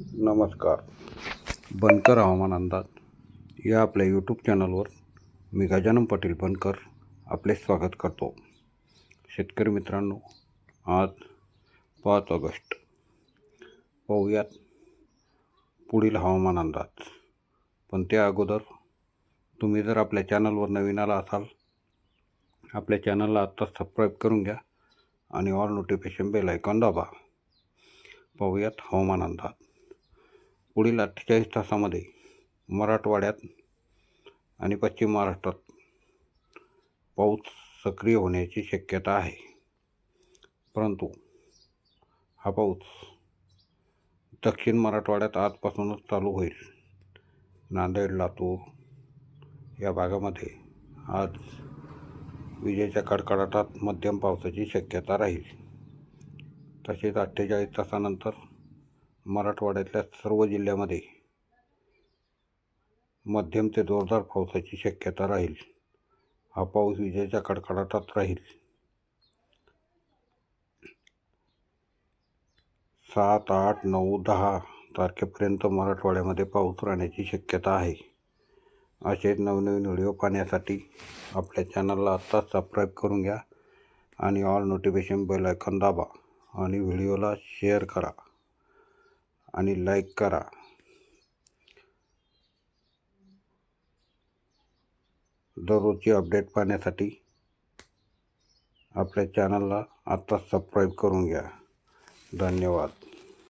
नमस्कार. बनकर हवामान अंदाज. या आपल्या यूट्यूब चॅनलवर मी गजानन पाटील बनकर आपले स्वागत करतो. शेतकरी मित्रांनो आज पाच ऑगस्ट. पाहूयात पुढील हवामान अंदाज. पण त्या अगोदर तुम्ही जर आपल्या चॅनलवर नवीन आला असाल आपल्या चॅनलला आत्ताच सबस्क्राईब करून घ्या आणि ऑल नोटिफिकेशन बेल आयकॉन दाबा. पाहूयात हवामान अंदाज. पुढील अठ्ठेचाळीस तासामध्ये मराठवाड्यात आणि पश्चिम महाराष्ट्रात पाऊस सक्रिय होण्याची शक्यता आहे. परंतु हा पाऊस दक्षिण मराठवाड्यात आजपासूनच चालू होईल. नांदेड लातूर या भागामध्ये आज विजेच्या कडकडाटात मध्यम पावसाची शक्यता राहील. तसेच अठ्ठेचाळीस तासानंतर मराठवाड्यातल्या सर्व जिल्ह्यामध्ये मध्यम ते जोरदार पावसाची शक्यता राहील. हा पाऊस विजेच्या कडकडाटात राहील. सात आठ नऊ दहा तारखेपर्यंत मराठवाड्यामध्ये पाऊस राहण्याची शक्यता आहे. असेच नवनवीन व्हिडिओ पाहण्यासाठी आपल्या चॅनलला आत्ताच सबस्क्राईब करून घ्या आणि ऑल नोटिफिकेशन बेल आयकॉन दाबा आणि व्हिडिओला शेअर करा. आणि लाईक करा. दररोजची अपडेट पाहण्यासाठी आपल्या चॅनलला आत्ताच सबस्क्राईब करून घ्या. धन्यवाद.